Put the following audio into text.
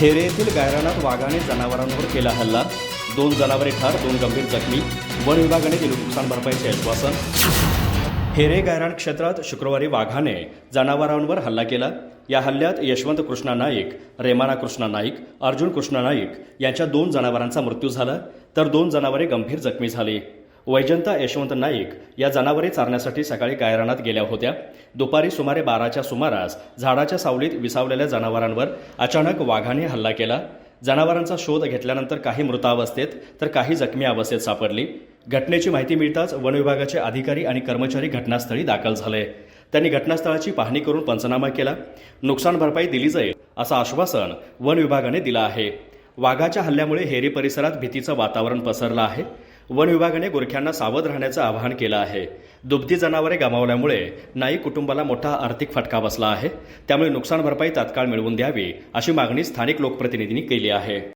हेरे येथील गायरानात वाघाने जनावरांवर केला हल्ला. दोन जनावरे ठार दोन गंभीर जखमी. वन विभागाने दिले नुकसान भरपाईचे आश्वासन. हेरे गायरान क्षेत्रात शुक्रवारी वाघाने जनावरांवर हल्ला केला. या हल्ल्यात यशवंत कृष्णा नाईक रेमाना कृष्णा नाईक अर्जुन कृष्णा नाईक यांच्या दोन जनावरांचा मृत्यू झाला. तर दोन जनावरे गंभीर जखमी झाली. वैजंता यशवंत नाईक या जनावरे चारण्यासाठी सकाळी गायरानात गेल्या होत्या. दुपारी सुमारे बाराच्या सुमारास झाडाच्या सावलीत विसावलेल्या जनावरांवर अचानक वाघाने हल्ला केला. जनावरांचा शोध घेतल्यानंतर काही मृतावस्थेत तर काही जखमी अवस्थेत सापडली. घटनेची माहिती मिळताच वन विभागाचे अधिकारी आणि कर्मचारी घटनास्थळी दाखल झाले. त्यांनी घटनास्थळाची पाहणी करून पंचनामा केला. नुकसान भरपाई दिली जाईल असं आश्वासन वन विभागाने दिलं आहे. वाघाच्या हल्ल्यामुळे हेरी परिसरात भीतीचं वातावरण पसरलं आहे. वन विभागाने गुरख्यांना सावध राहण्याचं आवाहन केलं आहे. दुभती जनावरे गमावल्यामुळे नाई कुटुंबाला मोठा आर्थिक फटका बसला आहे. त्यामुळे नुकसान भरपाई तात्काळ मिळवून द्यावी अशी मागणी स्थानिक लोकप्रतिनिधींनी केली आहे.